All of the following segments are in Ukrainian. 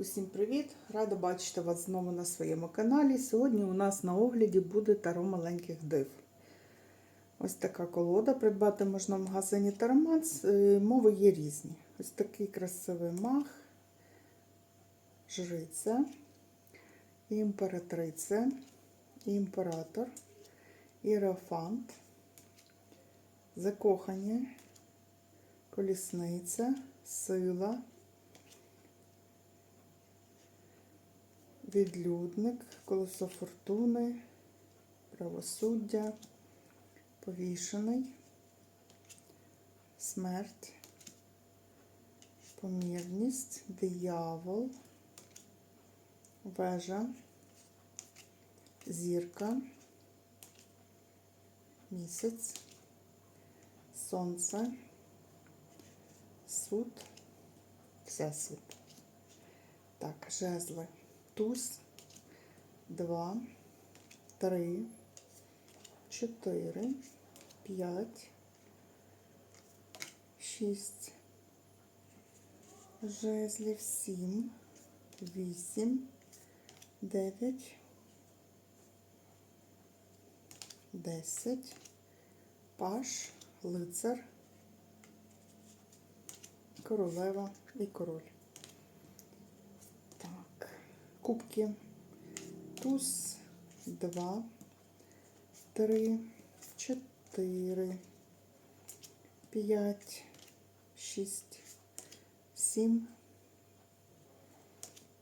Усім привіт! Рада бачити вас знову на своєму каналі. Сьогодні у нас на огляді буде таро маленьких див. Ось така колода. Придбати можна в магазині Тароманс. Е, Мови є різні. Ось такий красивий мах, жриця, імператриця, імператор, іерофант, закохані, колісниця, сила. Відлюдник, колесо фортуни, правосуддя, повішений, смерть, помірність, диявол, вежа, зірка, місяць, сонце, суд, всесвіт. Так, жезли туз, два, три, чотири, п'ять, шість, жезлів, сім, вісім, дев'ять, десять, паш, лицар, королева і король. Кубки. Туз, два, три, чотири, п'ять, шість, сім,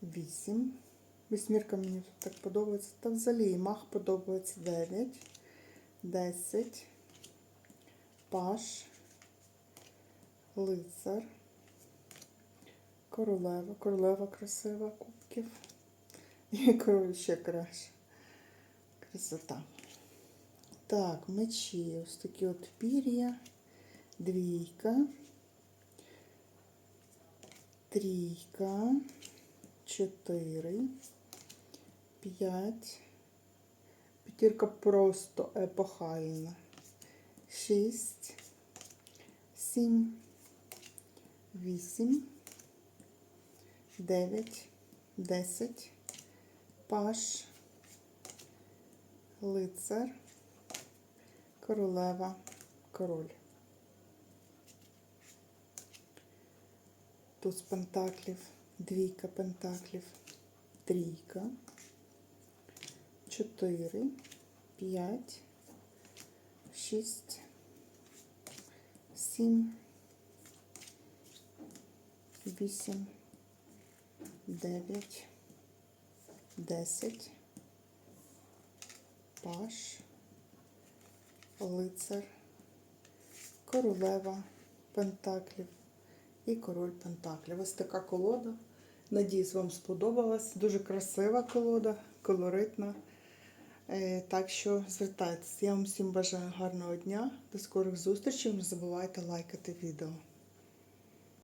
вісім. Вісьмірка мені тут так подобається. Та взагалі мах подобається. Дев'ять, десять, паш, лицар, королева. Королева красива кубків. Король ще краще. Красота. Так, мечі. Ось такі от пір'я. Двійка. Трійка. Чотири. П'ять. П'ятірка просто епохальна. Шість. Сім. Вісім. Дев'ять. Десять. Паш, лицар, королева, король. Туз пентаклів, двійка пентаклів, трійка, чотири, п'ять, шість, сім, вісім, дев'ять. 10, паш, лицар, королева пентаклів і король пентаклів. Ось така колода. Надіюсь, вам сподобалась. Дуже красива колода, колоритна. Е, Так що звертайтеся. Я вам всім бажаю гарного дня. До скорих зустрічей. Не забувайте лайкати відео.